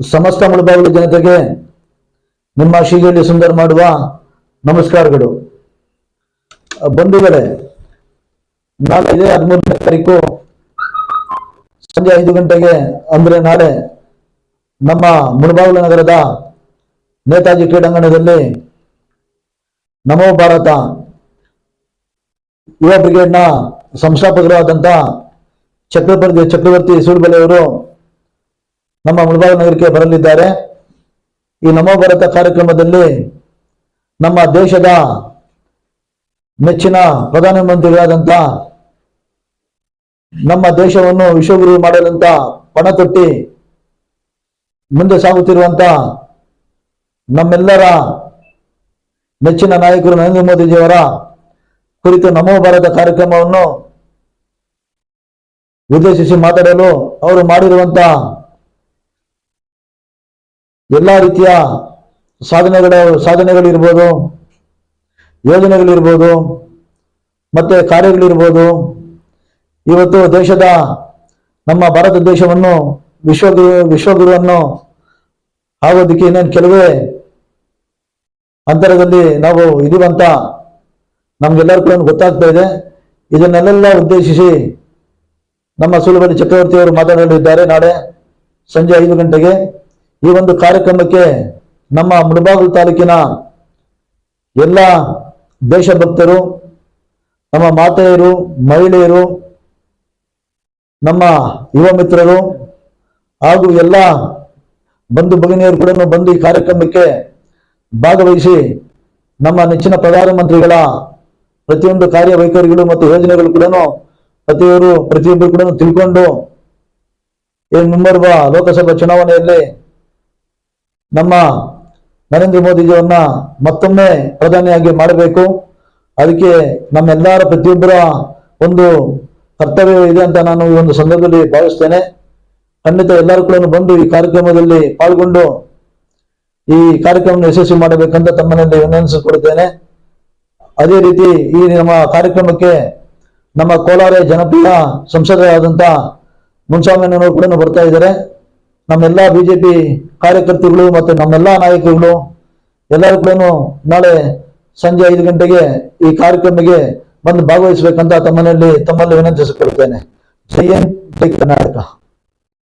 ಸಮಸ್ತ ಮುಳುಬಾಗಿಲು ಜನತೆಗೆ ನಿಮ್ಮ ಶೀಘ್ರದಲ್ಲಿ ಸುಂದರ ಮಾಡುವ ನಮಸ್ಕಾರಗಳು. ಬಂಧುಗಳೇ, ನಾಳೆ ಇದೇ ಹದಿಮೂರನೇ ತಾರೀಕು ಸಂಜೆ ಐದು ಗಂಟೆಗೆ, ಅಂದ್ರೆ ನಾಳೆ ನಮ್ಮ ಮುಳುಬಾಗಿಲು ನಗರದ ನೇತಾಜಿ ಕ್ರೀಡಾಂಗಣದಲ್ಲಿ ನಮೋ ಭಾರತ ಯುವ ಬ್ರಿಗೇಡ್ನ ಸಂಸ್ಥಾಪಕರಾದಂಥ ಚಕ್ರವರ್ತಿ ಚಕ್ರವರ್ತಿ ಸೂಳ್ಬೆಲೆಯವರು ನಮ್ಮ ಮುಳಬಾಗಿಲು ನಗರಕ್ಕೆ ಬರಲಿದ್ದಾರೆ. ಈ ನಮೋ ಭಾರತ ಕಾರ್ಯಕ್ರಮದಲ್ಲಿ ನಮ್ಮ ದೇಶದ ನೆಚ್ಚಿನ ಪ್ರಧಾನಮಂತ್ರಿಗಳಾದಂಥ ನಮ್ಮ ದೇಶವನ್ನು ವಿಶ್ವಗುರು ಮಾಡಲಂತ ಪಣ ತೊಟ್ಟಿ ಮುಂದೆ ಸಾಗುತ್ತಿರುವಂತ ನಮ್ಮೆಲ್ಲರ ನೆಚ್ಚಿನ ನಾಯಕರು ನರೇಂದ್ರ ಮೋದಿಜಿಯವರ ಕುರಿತು ನಮೋ ಭಾರತ ಕಾರ್ಯಕ್ರಮವನ್ನು ಉದ್ದೇಶಿಸಿ ಮಾತಾಡಲು ಅವರು ಮಾಡಿರುವಂತ ಎಲ್ಲಾ ರೀತಿಯ ಸಾಧನೆಗಳ, ಸಾಧನೆಗಳಿರ್ಬೋದು, ಯೋಜನೆಗಳಿರ್ಬೋದು, ಮತ್ತೆ ಕಾರ್ಯಗಳಿರ್ಬೋದು. ಇವತ್ತು ದೇಶದ ನಮ್ಮ ಭಾರತ ದೇಶವನ್ನು ವಿಶ್ವಗುರು ವಿಶ್ವಗುರುವನ್ನು ಆಗೋದಕ್ಕೆ ಇನ್ನೇನು ಕೆಲವೇ ಅಂತರದಲ್ಲಿ ನಾವು ಇದೀವಂತ ನಮ್ಗೆಲ್ಲರಿಗೂ ಒಂದು ಗೊತ್ತಾಗ್ತಾ ಇದೆ. ಇದನ್ನೆಲ್ಲ ಉದ್ದೇಶಿಸಿ ನಮ್ಮ ಸುಲಭಲಿ ಚಕ್ರವರ್ತಿಯವರು ಮಾತನಾಡಲಿದ್ದಾರೆ. ನಾಳೆ ಸಂಜೆ ಐದು ಗಂಟೆಗೆ ಈ ಒಂದು ಕಾರ್ಯಕ್ರಮಕ್ಕೆ ನಮ್ಮ ಮುಳಬಾಗಿಲು ತಾಲೂಕಿನ ಎಲ್ಲ ದೇಶಭಕ್ತರು, ನಮ್ಮ ಮಾತೆಯರು, ಮಹಿಳೆಯರು, ನಮ್ಮ ಯುವ ಮಿತ್ರರು ಹಾಗೂ ಎಲ್ಲ ಬಂಧು ಭಗಿನಿಯರು ಕೂಡ ಬಂದು ಈ ಕಾರ್ಯಕ್ರಮಕ್ಕೆ ಭಾಗವಹಿಸಿ ನಮ್ಮ ನೆಚ್ಚಿನ ಪ್ರಧಾನಮಂತ್ರಿಗಳ ಪ್ರತಿಯೊಂದು ಕಾರ್ಯವೈಖರಿಗಳು ಮತ್ತು ಯೋಜನೆಗಳು ಕೂಡ ಪ್ರತಿಯೊಬ್ಬರು ಪ್ರತಿಯೊಬ್ಬರು ಕೂಡ ತಿಳ್ಕೊಂಡು ಮುಂಬರುವ ಲೋಕಸಭಾ ಚುನಾವಣೆಯಲ್ಲಿ ನಮ್ಮ ನರೇಂದ್ರ ಮೋದಿಜಿಯವನ್ನ ಮತ್ತೊಮ್ಮೆ ಪ್ರಧಾನಿಯಾಗಿ ಮಾಡಬೇಕು. ಅದಕ್ಕೆ ನಮ್ಮೆಲ್ಲರ ಪ್ರತಿಯೊಬ್ಬರ ಒಂದು ಕರ್ತವ್ಯ ಇದೆ ಅಂತ ನಾನು ಈ ಒಂದು ಸಂದರ್ಭದಲ್ಲಿ ಭಾವಿಸ್ತೇನೆ. ಖಂಡಿತ ಎಲ್ಲರೂ ಕೂಡ ಬಂದು ಈ ಕಾರ್ಯಕ್ರಮದಲ್ಲಿ ಪಾಲ್ಗೊಂಡು ಈ ಕಾರ್ಯಕ್ರಮ ಯಶಸ್ವಿ ಮಾಡಬೇಕಂತ ತಮ್ಮನಲ್ಲಿ ವಿನಂತಿಸಿಕೊಡುತ್ತೇನೆ ಅದೇ ರೀತಿ ಈ ನಮ್ಮ ಕಾರ್ಯಕ್ರಮಕ್ಕೆ ನಮ್ಮ ಕೋಲಾರ ಜನಪ್ರಿಯ ಸಂಸದರಾದಂಥ ಮುನ್ಸ್ವಾಮಿನವರು ಕೂಡ ಬರ್ತಾ ಇದ್ದಾರೆ. ನಮ್ಮೆಲ್ಲ ಬಿಜೆಪಿ ಕಾರ್ಯಕರ್ತರುಗಳು ಮತ್ತು ನಮ್ಮೆಲ್ಲ ನಾಯಕರುಗಳು ಎಲ್ಲರೂ ಕೂಡ ನಾಳೆ ಸಂಜೆ ಐದು ಗಂಟೆಗೆ ಈ ಕಾರ್ಯಕ್ರಮಕ್ಕೆ ಬಂದು ಭಾಗವಹಿಸಬೇಕಂತ ತಮ್ಮನಲ್ಲಿ ತಮ್ಮಲ್ಲಿ ವಿನಂತಿಸಿಕೊಳ್ತೇನೆ ಜೈ ಹಿಂದ್ ಕರ್ನಾಟಕ.